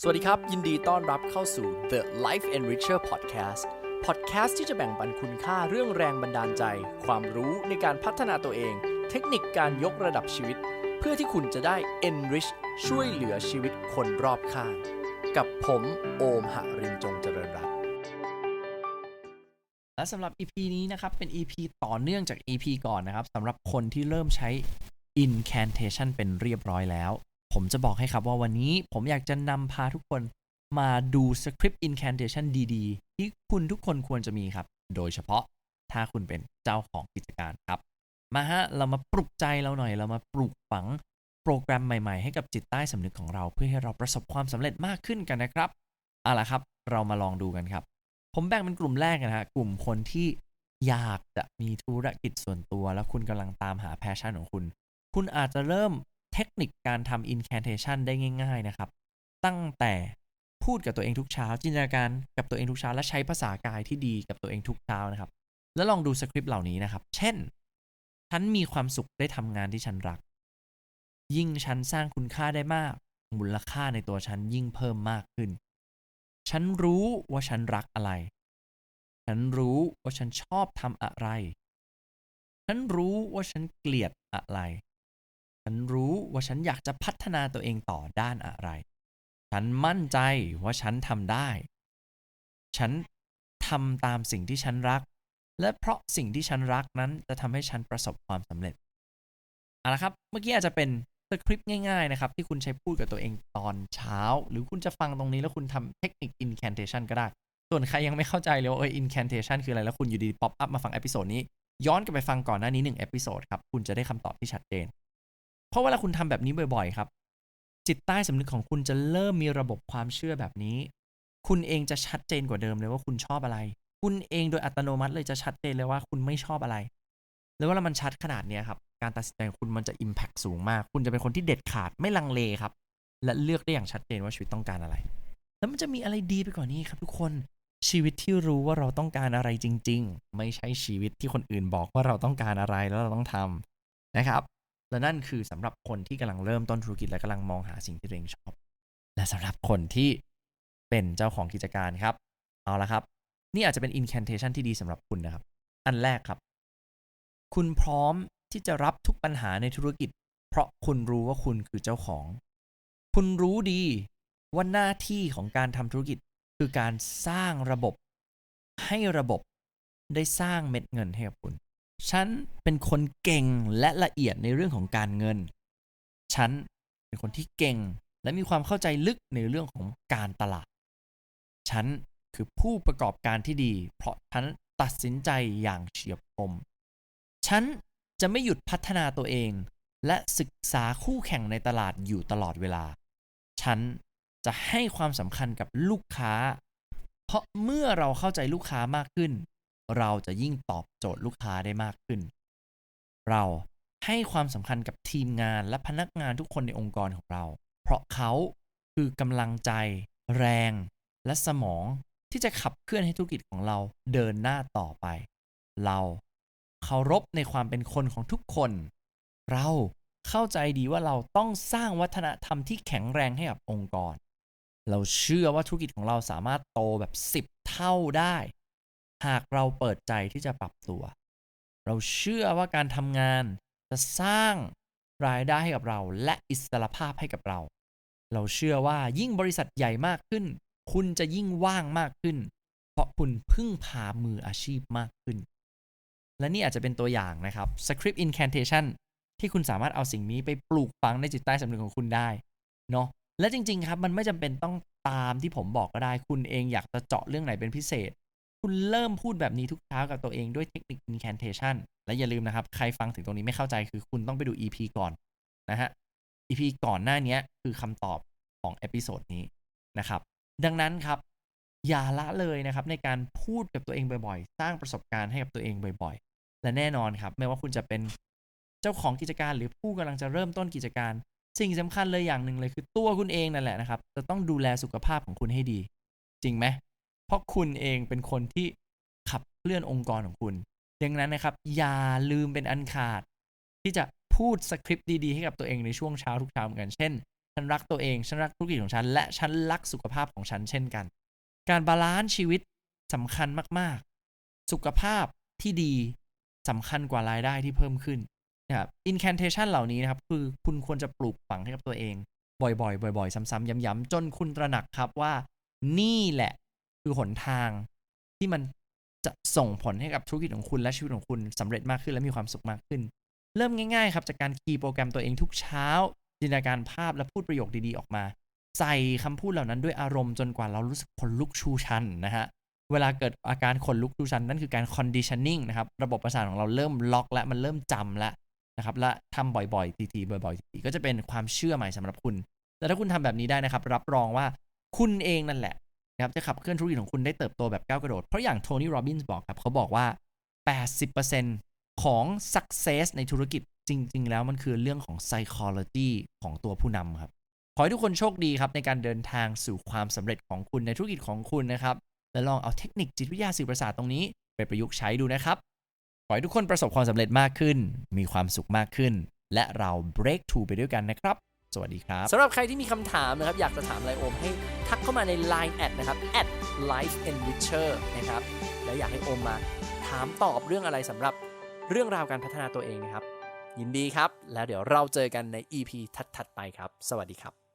สวัสดีครับ ยินดีต้อนรับเข้าสู่ The Life Enricher Podcast Podcast ที่จะแบ่งปันคุณค่าเรื่องแรงบันดาลใจ ความรู้ในการพัฒนาตัวเอง เทคนิคการยกระดับชีวิต เพื่อที่คุณจะได้ enrich ช่วยเหลือชีวิตคนรอบข้าง กับผมโอมหรินจงเจริญรัตน์และสำหรับ EP นี้นะครับ เป็น EP ต่อเนื่องจาก EP ก่อนนะครับสำหรับคนที่เริ่มใช้ incantation เป็นเรียบร้อยแล้ว ผมจะบอกให้ครับว่าวันนี้ผมอยากจะนำพาทุกคนมาดูสคริปต์ incantation ดีๆ ที่คุณทุกคนควรจะมีครับ โดยเฉพาะถ้าคุณเป็นเจ้าของกิจการครับ มาฮะ เรามาปลุกใจเราหน่อย เรามาปลูกฝังโปรแกรมใหม่ๆ ให้กับจิตใต้สำนึกของเรา เพื่อให้เราประสบความสำเร็จมากขึ้นกันนะครับเอาละครับ เรามาลองดูกันครับ ผมแบ่งเป็นกลุ่มแรกนะฮะกลุ่มคนที่อยากจะมีธุรกิจส่วนตัว แล้วคุณกำลังตามหาแพชชั่นของคุณ คุณอาจจะเริ่ม เทคนิคการทำ incantation ได้ง่ายๆนะครับ ตั้งแต่พูดกับตัวเองทุกเช้า จินตนาการกับตัวเองทุกเช้า และใช้ภาษากายที่ดีกับตัวเองทุกเช้านะครับ แล้วลองดูสคริปต์เหล่านี้นะครับ เช่น ฉันมีความสุขได้ทำงานที่ฉันรัก ยิ่งฉันสร้างคุณค่าได้มาก มูลค่าในตัวฉันยิ่งเพิ่มมากขึ้น ฉันรู้ว่าฉันรักอะไร ฉันรู้ว่าฉันชอบทำอะไร ฉันรู้ว่าฉันเกลียดอะไร ฉันรู้ว่าฉันอยากจะพัฒนาตัวเองต่อด้านอะไร ฉันมั่นใจว่าฉันทำได้ ฉันทำตามสิ่งที่ฉันรัก และเพราะสิ่งที่ฉันรักนั้นจะทำให้ฉันประสบความสำเร็จเอาละครับ เมื่อกี้อาจจะเป็นสคริปต์ง่ายๆนะครับ ที่คุณใช้พูดกับตัวเองตอนเช้า หรือคุณจะฟังตรงนี้แล้วคุณทำเทคนิค incantation ก็ได้ ส่วนใครยังไม่เข้าใจเลยว่าเออ incantation คืออะไรแล้วคุณอยู่ดีป๊อปอัพมาฟังเอพิโซดนี้ย้อนกลับไปฟังก่อนหน้านี้หนึ่งเอพิโซดครับ คุณจะได้คำตอบที่ชัดเจน เพราะเวลาคุณทำแบบนี้บ่อยๆ ครับ จิตใต้สำนึกของคุณจะเริ่มมีระบบความเชื่อแบบนี้ คุณเองจะชัดเจนกว่าเดิมเลยว่าคุณชอบอะไร คุณเองโดยอัตโนมัติเลยจะชัดเจนเลยว่าคุณไม่ชอบอะไร แล้วเวลามันชัดขนาดนี้ครับ การตัดสินใจของคุณมันจะ Impact สูงมาก คุณจะเป็นคนที่เด็ดขาดไม่ลังเลครับ และเลือกได้อย่างชัดเจนว่าชีวิตต้องการอะไร แล้วมันจะมีอะไรดีไปกว่านี้ครับ ทุกคนชีวิตที่รู้ว่าเราต้องการอะไรจริง ๆ ไม่ใช่ชีวิตที่คนอื่นบอกว่าเราต้องการอะไรแล้วเราต้องทำนะครับ และนั่นคือสำหรับคนที่กำลังเริ่มต้นธุรกิจและกำลังมองหาสิ่งที่ตัวเองชอบ และสำหรับคนที่เป็นเจ้าของกิจการครับ เอาละครับ นี่อาจจะเป็น incantation ที่ดีสำหรับคุณนะครับ อันแรกครับ คุณพร้อมที่จะรับทุกปัญหาในธุรกิจ เพราะคุณรู้ว่าคุณคือเจ้าของ คุณรู้ดีว่าหน้าที่ของการทำธุรกิจ คือการสร้างระบบ ให้ระบบได้สร้างเม็ดเงินให้กับคุณ ฉันเป็นคนเก่งและละเอียดในเรื่องของการเงิน ฉันเป็นคนที่เก่งและมีความเข้าใจลึกในเรื่องของการตลาด ฉันคือผู้ประกอบการที่ดี เพราะฉันตัดสินใจอย่างเฉียบคม ฉันจะไม่หยุดพัฒนาตัวเอง และศึกษาคู่แข่งในตลาดอยู่ตลอดเวลา ฉันจะให้ความสำคัญกับลูกค้า เพราะเมื่อเราเข้าใจลูกค้ามากขึ้น เราจะยิ่งตอบโจทย์ลูกค้าได้มากขึ้น เราให้ความสำคัญกับทีมงานและพนักงานทุกคนในองค์กรของเรา เพราะเขาคือกำลังใจ แรง และสมองที่จะขับเคลื่อนให้ธุรกิจของเราเดินหน้าต่อไป เราเคารพในความเป็นคนของทุกคน เราเข้าใจดีว่าเราต้องสร้างวัฒนธรรมที่แข็งแรงให้กับองค์กร เราเชื่อว่าธุรกิจของเราสามารถโตแบบ 10 เท่าได้ หากเราเปิดใจที่จะปรับตัว เราเชื่อว่าการทำงานจะสร้างรายได้ให้กับเราและอิสรภาพให้กับเรา เราเชื่อว่ายิ่งบริษัทใหญ่มากขึ้น คุณจะยิ่งว่างมากขึ้น เพราะคุณพึ่งพามืออาชีพมากขึ้น และนี่อาจจะเป็นตัวอย่างนะครับ script incantation ที่คุณสามารถเอาสิ่งนี้ไปปลูกฝังในจิตใต้สำนึกของคุณได้เนาะและจริง ๆ ครับ มันไม่จำเป็นต้องตามที่ผมบอกก็ได้ คุณเองอยากจะเจาะเรื่องไหนเป็นพิเศษ คุณเริ่มพูดแบบนี้ทุกเช้ากับตัวเองด้วยเทคนิค incantation และอย่าลืมนะครับ ใครฟังถึงตรงนี้ไม่เข้าใจคือคุณต้องไปดู EP ก่อนนะฮะ EP ก่อนหน้านี้คือคำตอบของเอพิโซดนี้นะครับ ดังนั้นครับอย่าละเลยนะครับในการพูดกับตัวเองบ่อยๆ สร้างประสบการณ์ให้กับตัวเองบ่อยๆ และแน่นอนครับ ไม่ว่าคุณจะเป็นเจ้าของกิจการหรือผู้กำลังจะเริ่มต้นกิจการ สิ่งสำคัญเลยอย่างหนึ่งเลยคือตัวคุณเองนั่นแหละนะครับ จะต้องดูแลสุขภาพของคุณให้ดี จริงไหม เพราะคุณเองเป็นคนที่ขับเคลื่อนองค์กรของคุณ ดังนั้นนะครับ อย่าลืมเป็นอันขาด ที่จะพูดสคริปต์ดีๆ ให้กับตัวเองในช่วงเช้าทุกเช้าเหมือนกัน เช่น ฉันรักตัวเอง ฉันรักธุรกิจของฉัน และฉันรักสุขภาพของฉันเช่นกัน การบาลานซ์ชีวิตสำคัญมากๆ สุขภาพที่ดีสำคัญกว่ารายได้ที่เพิ่มขึ้นนะครับ incantation เหล่านี้นะครับ คือคุณควรจะปลูกฝังให้กับตัวเอง บ่อยๆ บ่อย ๆ ซ้ำๆย้ำๆจนคุณตระหนักครับว่า นี่แหละ คือหนทางที่มันจะส่งผลให้กับธุรกิจของคุณและชีวิตของคุณสำเร็จมากขึ้นและมีความสุขมากขึ้น เริ่มง่ายๆครับจากการคีย์โปรแกรมตัวเองทุกเช้า จินตนาการภาพและพูดประโยคดีๆออกมา ใส่คำพูดเหล่านั้นด้วยอารมณ์จนกว่าเรารู้สึกขนลุกชูชันนะฮะเวลาเกิดอาการขนลุกชูชันนั่นคือการ conditioning นะครับระบบประสาทของเราเริ่มล็อกและมันเริ่มจำแล้วนะครับและทำบ่อยๆทีๆบ่อยๆทีๆก็จะเป็นความเชื่อใหม่สำหรับคุณ แต่ถ้าคุณทำแบบนี้ได้นะครับ รับรองว่าคุณเองนั่นแหละ นะครับจะขับเคลื่อนธุรกิจของคุณได้เติบโตแบบก้าวกระโดด เพราะอย่างโทนี่โรบินส์บอกครับเขาบอกว่า 80%ของ success ในธุรกิจจริง ๆ แล้วมันคือเรื่องของ psychology ของตัวผู้นำครับ ขอให้ทุกคนโชคดีครับในการเดินทางสู่ความสำเร็จของคุณในธุรกิจของคุณนะครับ และลองเอาเทคนิคจิตวิทยาสื่อประสาทตรงนี้ ไปประยุกต์ใช้ดูนะครับ ขอให้ทุกคนประสบความสำเร็จมากขึ้น มีความสุขมากขึ้น และเรา break through ไปด้วยกันนะครับ สวัสดีครับสำหรับใครที่มีคำถามนะครับอยากจะถามอะไรโอมให้ทักเข้ามาใน Line แอดนะครับ at life enricher นะครับและอยากให้โอมมาถามตอบเรื่องอะไรสำหรับเรื่องราวการพัฒนาตัวเองนะครับ ยินดีครับ แล้วเดี๋ยวเราเจอกันใน EP ถัดๆไปครับ สวัสดีครับ